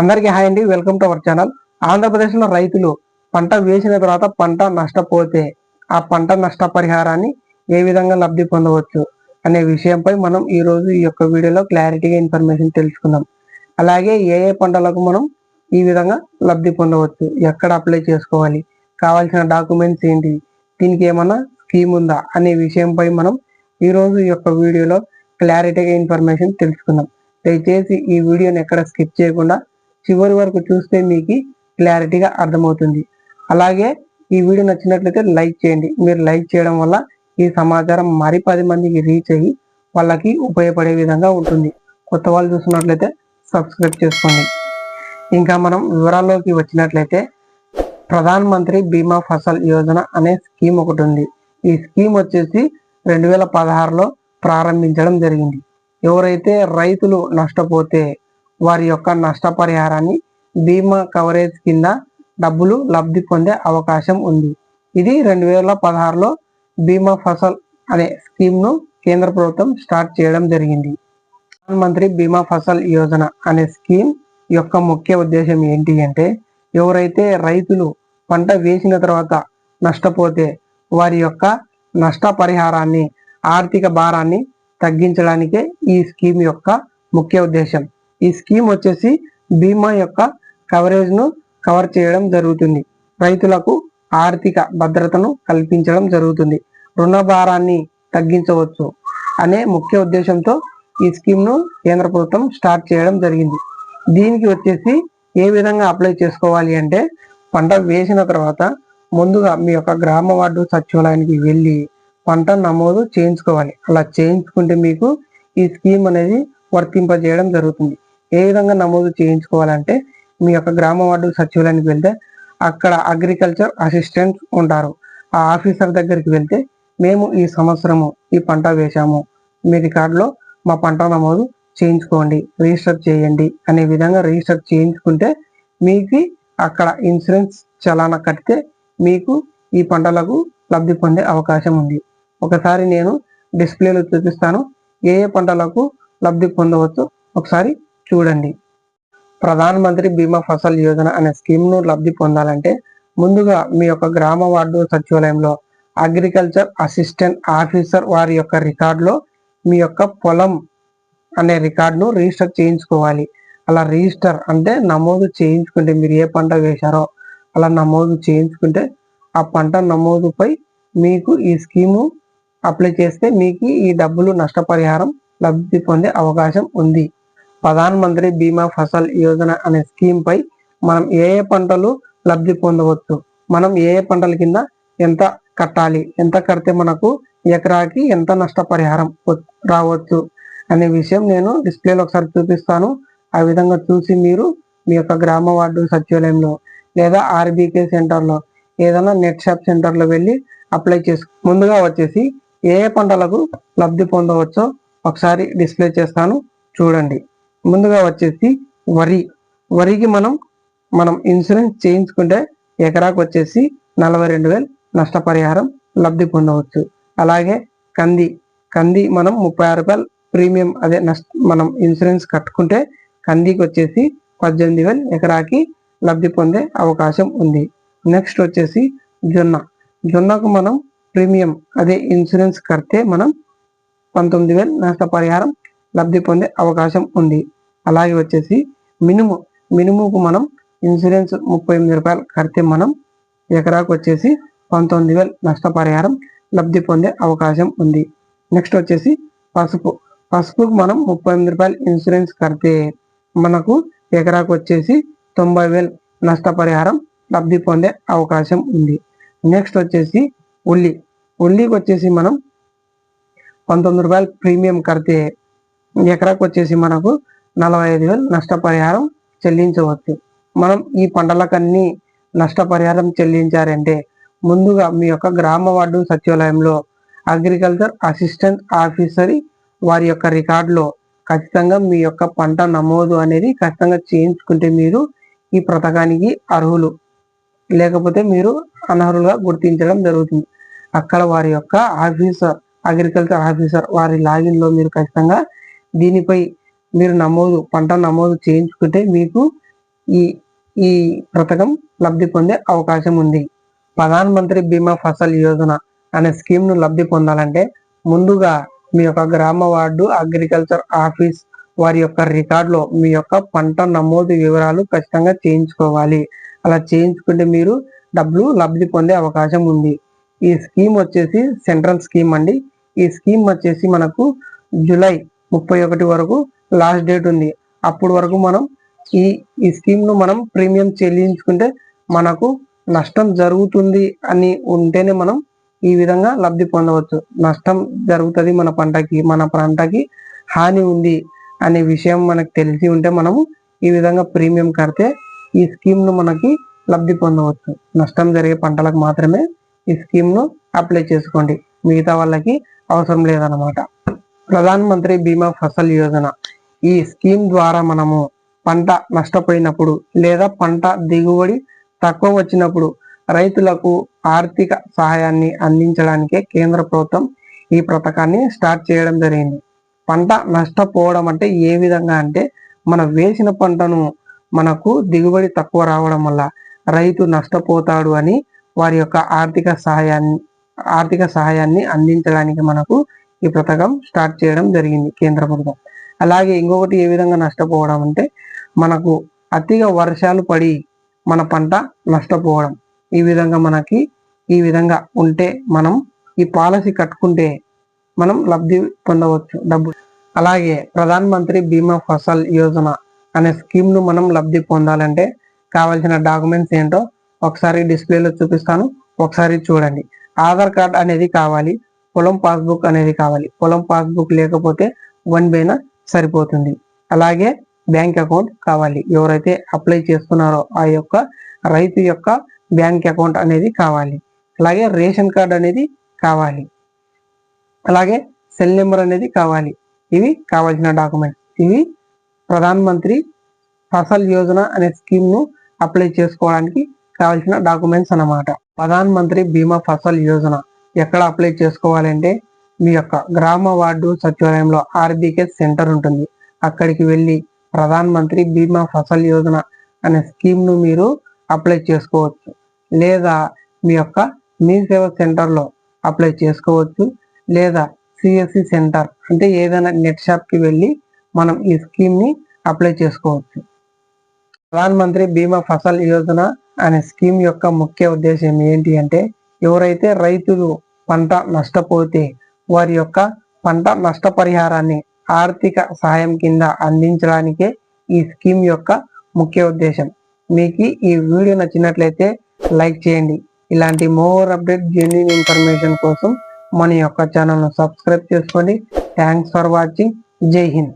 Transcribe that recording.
అందరికీ హాయ్ అండి. Welcome to our channel. ఆంధ్రప్రదేశ్లో రైతులు పంట వేసిన తర్వాత పంట నష్టపోతే ఆ పంట నష్టపరిహారాన్ని ఏ విధంగా లబ్ధి పొందవచ్చు అనే విషయంపై మనం ఈ రోజు ఈ యొక్క వీడియోలో క్లారిటీగా ఇన్ఫర్మేషన్ తెలుసుకుందాం. అలాగే ఏ ఏ పంటలకు మనం ఈ విధంగా లబ్ధి పొందవచ్చు ఎక్కడ అప్లై చేసుకోవాలి కావాల్సిన డాక్యుమెంట్స్ ఏంటి దీనికి ఏమన్నా స్కీమ్ ఉందా అనే విషయంపై మనం ఈరోజు ఈ యొక్క వీడియోలో క్లారిటీగా ఇన్ఫర్మేషన్ తెలుసుకుందాం. దయచేసి ఈ వీడియోని ఎక్కడ స్కిప్ చేయకుండా చివరి వరకు చూస్తే మీకు క్లారిటీగా అర్థమవుతుంది. అలాగే ఈ వీడియో నచ్చినట్లయితే లైక్ చేయండి. మీరు లైక్ చేయడం వల్ల ఈ సమాచారం మరి పది మందికి రీచ్ అయ్యి వాళ్ళకి ఉపయోగపడే విధంగా ఉంటుంది. కొత్త వాళ్ళు చూస్తున్నట్లయితే సబ్స్క్రైబ్ చేసుకోండి. ఇంకా మనం వివరాల్లోకి వచ్చినట్లయితే ప్రధాన్ మంత్రి బీమా ఫసల్ యోజన అనే స్కీమ్ ఒకటి ఉంది. ఈ స్కీమ్ వచ్చేసి రెండు వేల పదహారులో ప్రారంభించడం జరిగింది. ఎవరైతే రైతులు నష్టపోతే వారి యొక్క నష్టపరిహారాన్ని బీమా కవరేజ్ కింద డబ్బులు లబ్ధి పొందే అవకాశం ఉంది. ఇది రెండు వేల పదహారులో బీమా ఫసల్ అనే స్కీమ్ను కేంద్ర ప్రభుత్వం స్టార్ట్ చేయడం జరిగింది. ప్రధానమంత్రి బీమా ఫసల్ యోజన అనే స్కీమ్ యొక్క ముఖ్య ఉద్దేశం ఏంటి అంటే ఎవరైతే రైతులు పంట వేసిన తర్వాత నష్టపోతే వారి యొక్క నష్టపరిహారాన్ని ఆర్థిక భారాన్ని తగ్గించడానికే ఈ స్కీమ్ యొక్క ముఖ్య ఉద్దేశం. ఈ స్కీమ్ వచ్చేసి బీమా యొక్క కవరేజ్ను కవర్ చేయడం జరుగుతుంది. రైతులకు ఆర్థిక భద్రతను కల్పించడం జరుగుతుంది. రుణ భారాన్ని తగ్గించవచ్చు అనే ముఖ్య ఉద్దేశంతో ఈ స్కీమ్ను కేంద్ర ప్రభుత్వం స్టార్ట్ చేయడం జరిగింది. దీనికి వచ్చేసి ఏ విధంగా అప్లై చేసుకోవాలి అంటే పంట వేసిన తర్వాత ముందుగా మీ యొక్క గ్రామ వార్డు సచివాలయానికి వెళ్ళి పంట నమోదు చేయించుకోవాలి. అలా చేయించుకుంటే మీకు ఈ స్కీమ్ అనేది వర్తింపజేయడం జరుగుతుంది. ఏ విధంగా నమోదు చేయించుకోవాలంటే మీ యొక్క గ్రామ వార్డు సచివాలయానికి వెళ్తే అక్కడ అగ్రికల్చర్ అసిస్టెంట్ ఉంటారు. ఆ ఆఫీసర్ దగ్గరికి వెళ్తే మేము ఈ సంవత్సరము ఈ పంట వేశాము. మీ రికార్డులో మా పంట నమోదు చేయించుకోండి రిజిస్టర్ చేయండి అనే విధంగా రిజిస్టర్ చేయించుకుంటే మీకు అక్కడ ఇన్సూరెన్స్ చలానా కడితే మీకు ఈ పంటలకు లబ్ధి పొందే అవకాశం ఉంది. ఒకసారి నేను డిస్ప్లేలో చూపిస్తాను. ఏ ఏ పంటలకు లబ్ధి పొందవచ్చు ఒకసారి చూడండి. ప్రధాన మంత్రి బీమా ఫసల్ యోజన అనే స్కీమ్ను లబ్ధి పొందాలంటే ముందుగా మీ యొక్క గ్రామ వార్డు సచివాలయంలో అగ్రికల్చర్ అసిస్టెంట్ ఆఫీసర్ వారి యొక్క రికార్డులో మీ యొక్క పొలం అనే రికార్డును రిజిస్టర్ చేయించుకోవాలి. అలా రిజిస్టర్ అంటే నమోదు చేయించుకుంటే మీరు ఏ పంట వేశారో అలా నమోదు చేయించుకుంటే ఆ పంట నమోదుపై మీకు ఈ స్కీము అప్లై చేస్తే మీకు ఈ డబ్బులు నష్టపరిహారం లబ్ధి పొందే అవకాశం ఉంది. ప్రధాన మంత్రి బీమా ఫసల్ యోజన అనే స్కీమ్ పై మనం ఏ ఏ పంటలు లబ్ధి పొందవచ్చు? మనం ఏ ఏ పంటల కింద ఎంత కట్టాలి? ఎంత కడితే మనకు ఎకరాకి ఎంత నష్టపరిహారం రావచ్చు? అనే విషయం నేను డిస్ప్లేలో ఒకసారి చూపిస్తాను. ఆ విధంగా చూసి మీరు మీ యొక్క గ్రామ వార్డు సచివాలయంలో లేదా ఆర్బీకే సెంటర్లో ఏదైనా నెట్ షాప్ సెంటర్లో వెళ్ళి అప్లై చేసు ముందుగా వచ్చేసి ఏ ఏ పంటలకు లబ్ధి పొందవచ్చో ఒకసారి డిస్ప్లే చేస్తాను. చూడండి. ముందుగా వచ్చేసి వరి. వరికి మనం మనం ఇన్సూరెన్స్ చేయించుకుంటే ఎకరాకు వచ్చేసి నలభై రెండు వేలు నష్టపరిహారం లబ్ధి పొందవచ్చు. అలాగే కంది. కంది మనం ముప్పై ఆరు రూపాయలు ప్రీమియం అదే నష్ట మనం ఇన్సూరెన్స్ కట్టుకుంటే కందికి వచ్చేసి పద్దెనిమిది వేలు ఎకరాకి లబ్ధి పొందే అవకాశం ఉంది. నెక్స్ట్ వచ్చేసి జొన్న. జొన్నకు మనం ప్రీమియం అదే ఇన్సూరెన్స్ కడితే మనం పంతొమ్మిది వేలు నష్టపరిహారం లబ్ధి పొందే అవకాశం ఉంది. అలాగే వచ్చేసి మినుము మినుముకు మనం ఇన్సూరెన్స్ ముప్పై ఎనిమిది రూపాయలు కడితే మనం ఎకరాకు వచ్చేసి పంతొమ్మిది వేలు నష్టపరిహారం లబ్ధి పొందే అవకాశం ఉంది. నెక్స్ట్ వచ్చేసి పసుపు. పసుపుకు మనం ముప్పై ఎనిమిది రూపాయలు ఇన్సూరెన్స్ కడితే మనకు ఎకరాకు వచ్చేసి తొంభై వేలు నష్టపరిహారం లబ్ధి పొందే అవకాశం ఉంది. నెక్స్ట్ వచ్చేసి ఉల్లి. ఉల్లికి వచ్చేసి మనం పంతొమ్మిది రూపాయలు ప్రీమియం కడితే ఎకరాకు వచ్చేసి మనకు నలభై ఐదు వేలు నష్టపరిహారం చెల్లించవచ్చు. మనం ఈ పంటలకన్నీ నష్టపరిహారం చెల్లించారంటే ముందుగా మీ యొక్క గ్రామ వార్డు సచివాలయంలో అగ్రికల్చర్ అసిస్టెంట్ ఆఫీసర్ వారి యొక్క రికార్డులో ఖచ్చితంగా మీ యొక్క పంట నమోదు అనేది ఖచ్చితంగా చేయించుకుంటే మీరు ఈ పథకానికి అర్హులు. లేకపోతే మీరు అనర్హులుగా గుర్తించడం జరుగుతుంది. అక్కడ వారి యొక్క ఆఫీసర్ అగ్రికల్చర్ ఆఫీసర్ వారి లాగిన్లో మీరు ఖచ్చితంగా దీనిపై మీరు నమోదు పంట నమోదు చేయించుకుంటే మీకు ఈ ఈ పథకం లబ్ధి పొందే అవకాశం ఉంది. ప్రధాన్ మంత్రి బీమా ఫసల్ యోజన అనే స్కీమ్ను లబ్ధి పొందాలంటే ముందుగా మీ యొక్క గ్రామ వార్డు అగ్రికల్చర్ ఆఫీస్ వారి యొక్క రికార్డులో మీ యొక్క పంట నమోదు వివరాలు ఖచ్చితంగా చేయించుకోవాలి. అలా చేయించుకుంటే మీరు డబ్బులు లబ్ధి పొందే అవకాశం ఉంది. ఈ స్కీమ్ వచ్చేసి సెంట్రల్ స్కీమ్ అండి. ఈ స్కీమ్ వచ్చేసి మనకు జూలై ముప్పై ఒకటి వరకు లాస్ట్ డేట్ ఉంది. అప్పుడు వరకు మనం ఈ ఈ స్కీమ్ను మనం ప్రీమియం చెల్లించుకుంటే మనకు నష్టం జరుగుతుంది అని ఉంటేనే మనం ఈ విధంగా లబ్ధి పొందవచ్చు. నష్టం జరుగుతుంది మన పంటకి మన పంటకి హాని ఉంది అనే విషయం మనకు తెలిసి ఉంటే మనము ఈ విధంగా ప్రీమియం కడితే ఈ స్కీమ్ను మనకి లబ్ధి పొందవచ్చు. నష్టం జరిగే పంటలకు మాత్రమే ఈ స్కీమ్ను అప్లై చేసుకోండి. మిగతా వాళ్ళకి అవసరం లేదన్నమాట. ప్రధాన మంత్రి బీమా ఫసల్ యోజన. ఈ స్కీమ్ ద్వారా మనము పంట నష్టపోయినప్పుడు లేదా పంట దిగుబడి తక్కువ వచ్చినప్పుడు రైతులకు ఆర్థిక సహాయాన్ని అందించడానికే కేంద్ర ప్రభుత్వం ఈ పథకాన్ని స్టార్ట్ చేయడం జరిగింది. పంట నష్టపోవడం అంటే ఏ విధంగా అంటే మనం వేసిన పంటను మనకు దిగుబడి తక్కువ రావడం వల్ల రైతు నష్టపోతాడు అని వారి యొక్క ఆర్థిక సహాయాన్ని ఆర్థిక సహాయాన్ని అందించడానికి మనకు ఈ పథకం స్టార్ట్ చేయడం జరిగింది కేంద్ర ప్రభుత్వం. అలాగే ఇంకొకటి ఏ విధంగా నష్టపోవడం అంటే మనకు అతిగా వర్షాలు పడి మన పంట నష్టపోవడం. ఈ విధంగా మనకి ఈ విధంగా ఉంటే మనం ఈ పాలసీ కట్టుకుంటే మనం లబ్ధి పొందవచ్చు డబ్బు. అలాగే ప్రధాన మంత్రి బీమా ఫసల్ యోజన అనే స్కీమ్ను మనం లబ్ధి పొందాలంటే కావాల్సిన డాక్యుమెంట్స్ ఏంటో ఒకసారి డిస్ప్లేలో చూపిస్తాను. ఒకసారి చూడండి. ఆధార్ కార్డ్ అనేది కావాలి. పొలం పాస్బుక్ అనేది కావాలి. పొలం పాస్బుక్ లేకపోతే వన్ బేన సరిపోతుంది. అలాగే బ్యాంక్ అకౌంట్ కావాలి. ఎవరైతే అప్లై చేస్తున్నారో ఆ యొక్క రైతు యొక్క బ్యాంక్ అకౌంట్ అనేది కావాలి. అలాగే రేషన్ కార్డ్ అనేది కావాలి. అలాగే సెల్ నెంబర్ అనేది కావాలి. ఇవి కావాల్సిన డాక్యుమెంట్స్. ఇవి ప్రధాన్ మంత్రి ఫసల్ యోజన అనే స్కీమ్ను అప్లై చేసుకోవడానికి కావాల్సిన డాక్యుమెంట్స్ అన్నమాట. ప్రధాన్ మంత్రి బీమా ఫసల్ యోజన. ఎక్కడ అప్లై చేసుకోవాలంటే మీ యొక్క గ్రామ వార్డు సచివాలయంలో ఆర్బీకే సెంటర్ ఉంటుంది. అక్కడికి వెళ్ళి ప్రధాన్ మంత్రి బీమా ఫసల్ యోజన అనే స్కీమ్ను మీరు అప్లై చేసుకోవచ్చు. లేదా మీ యొక్క మీ సేవ సెంటర్లో అప్లై చేసుకోవచ్చు. లేదా సిఎస్సి సెంటర్ అంటే ఏదైనా నెట్ షాప్కి వెళ్ళి మనం ఈ స్కీమ్ని అప్లై చేసుకోవచ్చు. ప్రధాన మంత్రి బీమా ఫసల్ యోజన అనే స్కీమ్ యొక్క ముఖ్య ఉద్దేశం ఏంటి అంటే ఎవరైతే రైతులు పంట నష్టపోతే వారి యొక్క పంట నష్టపరిహారాన్ని ఆర్థిక సహాయం కింద అందించడానికే ఈ స్కీమ్ యొక్క ముఖ్య ఉద్దేశం. మీకు ఈ వీడియో నచ్చినట్లయితే లైక్ చేయండి. ఇలాంటి మోర్ అప్డేట్ జెన్యున్ ఇన్ఫర్మేషన్ కోసం మన యొక్క ఛానల్ను సబ్స్క్రైబ్ చేసుకోండి. Thanks for watching. జై హింద్.